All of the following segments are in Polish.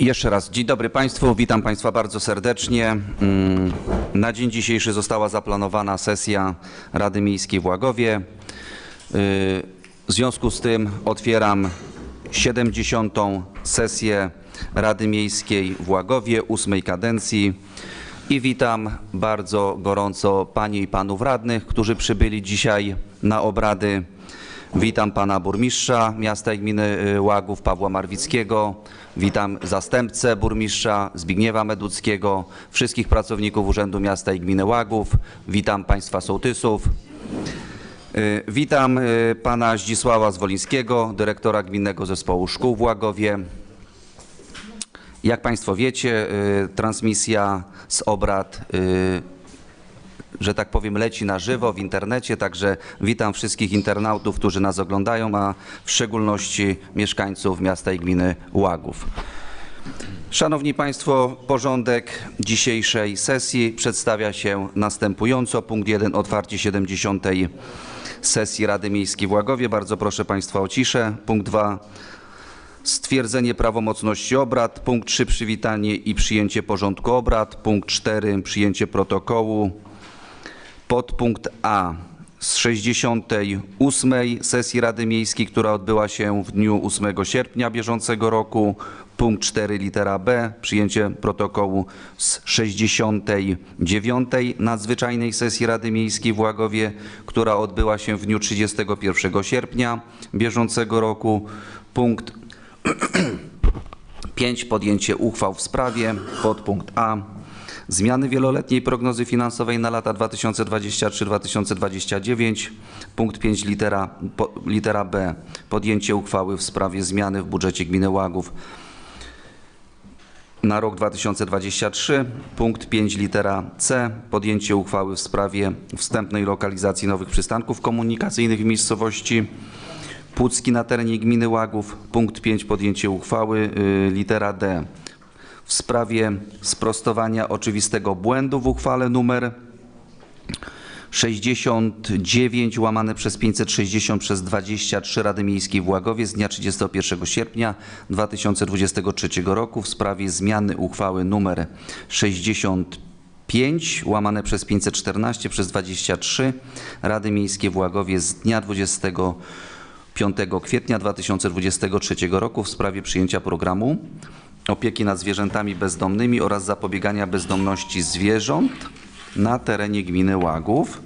Jeszcze raz dzień dobry Państwu, witam Państwa bardzo serdecznie. Mm, Na dzień dzisiejszy została zaplanowana sesja Rady Miejskiej w Łagowie. Y, W związku z tym otwieram 70. sesję Rady Miejskiej w Łagowie, ósmej kadencji i witam bardzo gorąco Panie i Panów Radnych, którzy przybyli dzisiaj na obrady. Witam pana burmistrza miasta i gminy y, Łagów Pawła Marwickiego. Witam zastępcę burmistrza Zbigniewa Meduckiego, wszystkich pracowników Urzędu Miasta i Gminy Łagów. Witam państwa sołtysów. Y, Witam y, pana Zdzisława Zwolińskiego, dyrektora Gminnego Zespołu Szkół w Łagowie. Jak państwo wiecie, transmisja z obrad że tak powiem, leci na żywo w internecie, także witam wszystkich internautów, którzy nas oglądają, a w szczególności mieszkańców miasta i gminy Łagów. Szanowni Państwo, porządek dzisiejszej sesji przedstawia się następująco. Punkt 1. Otwarcie 70. sesji Rady Miejskiej w Łagowie. Bardzo proszę Państwa o ciszę. Punkt 2. Stwierdzenie prawomocności obrad. Punkt 3. Przywitanie i przyjęcie porządku obrad. Punkt 4. Przyjęcie protokołu. Podpunkt A z 68. sesji Rady Miejskiej, która odbyła się w dniu 8 sierpnia bieżącego roku. Punkt 4 litera B, przyjęcie protokołu z 69. nadzwyczajnej sesji Rady Miejskiej w Łagowie, która odbyła się w dniu 31 sierpnia bieżącego roku. Punkt 5. Podjęcie uchwał w sprawie. Podpunkt A. Zmiany wieloletniej prognozy finansowej na lata 2023-2029. Punkt 5 litera, po, litera B. Podjęcie uchwały w sprawie zmiany w budżecie gminy Łagów na rok 2023. Punkt 5 litera C. Podjęcie uchwały w sprawie wstępnej lokalizacji nowych przystanków komunikacyjnych w miejscowości Pucki na terenie gminy Łagów. Punkt 5. Podjęcie uchwały y, litera D w sprawie sprostowania oczywistego błędu w uchwale numer 69 łamane przez 560 przez 23 Rady Miejskiej w Łagowie z dnia 31 sierpnia 2023 roku w sprawie zmiany uchwały numer 65 łamane przez 514 przez 23 Rady Miejskiej w Łagowie z dnia 25 kwietnia 2023 roku w sprawie przyjęcia programu opieki nad zwierzętami bezdomnymi oraz zapobiegania bezdomności zwierząt na terenie gminy Łagów.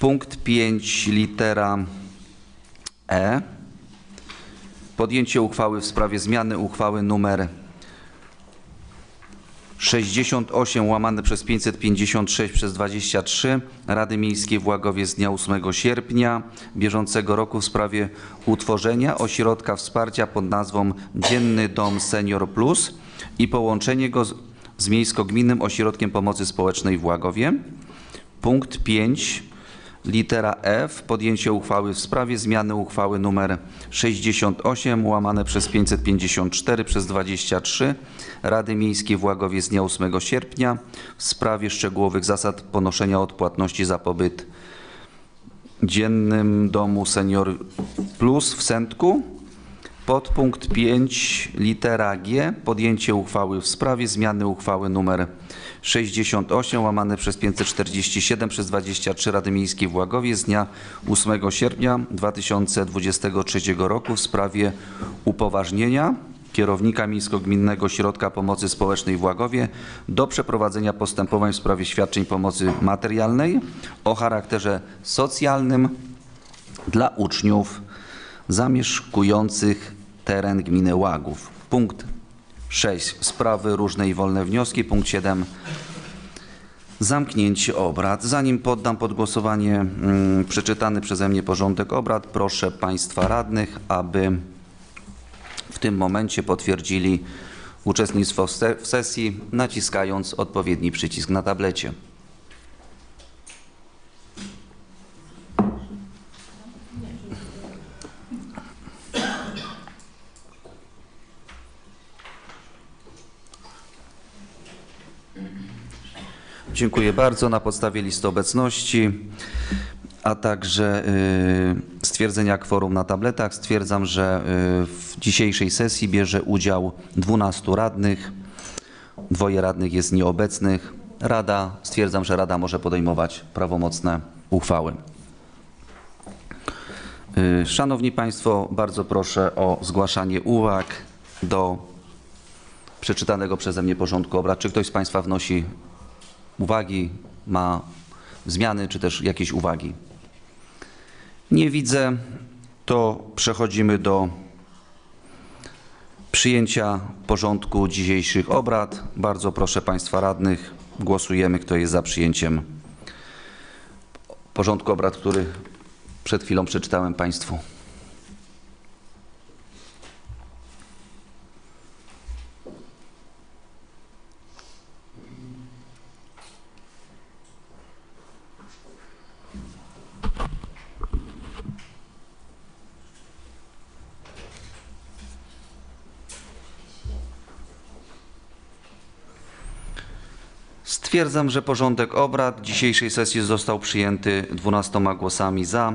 Punkt 5 litera E. Podjęcie uchwały w sprawie zmiany uchwały numer 68 łamane przez 556 przez 23 Rady Miejskiej w Łagowie z dnia 8 sierpnia bieżącego roku w sprawie utworzenia ośrodka wsparcia pod nazwą Dzienny Dom Senior Plus i połączenie go z, z Miejsko-Gminnym Ośrodkiem Pomocy Społecznej w Łagowie. Punkt 5 litera F. Podjęcie uchwały w sprawie zmiany uchwały numer 68 łamane przez 554 przez 23 Rady Miejskiej w Łagowie z dnia 8 sierpnia w sprawie szczegółowych zasad ponoszenia odpłatności za pobyt dziennym domu Senior Plus w Sędku. Podpunkt 5 litera G. Podjęcie uchwały w sprawie zmiany uchwały numer 68 łamane przez 547 przez 23 Rady Miejskiej w Łagowie z dnia 8 sierpnia 2023 roku w sprawie upoważnienia kierownika Miejsko-Gminnego Ośrodka Pomocy Społecznej w Łagowie do przeprowadzenia postępowań w sprawie świadczeń pomocy materialnej o charakterze socjalnym dla uczniów zamieszkujących teren gminy Łagów. Punkt 6. Sprawy różne i wolne wnioski. Punkt 7. Zamknięcie obrad. Zanim poddam pod głosowanie mm, przeczytany przeze mnie porządek obrad, proszę Państwa radnych, aby w tym momencie potwierdzili uczestnictwo w se- w sesji, naciskając odpowiedni przycisk na tablecie. Dziękuję bardzo. Na podstawie listy obecności, a także y, stwierdzenia kworum na tabletach stwierdzam, że y, w dzisiejszej sesji bierze udział 12 radnych. Dwoje radnych jest nieobecnych. Rada, stwierdzam, że Rada może podejmować prawomocne uchwały. Y, Szanowni Państwo, bardzo proszę o zgłaszanie uwag do przeczytanego przeze mnie porządku obrad. Czy ktoś z Państwa wnosi uwagi, ma zmiany, czy też jakieś uwagi? Nie widzę, to przechodzimy do przyjęcia porządku dzisiejszych obrad. Bardzo proszę Państwa radnych, głosujemy, kto jest za przyjęciem porządku obrad, który przed chwilą przeczytałem Państwu. Stwierdzam, że porządek obrad dzisiejszej sesji został przyjęty 12 głosami za,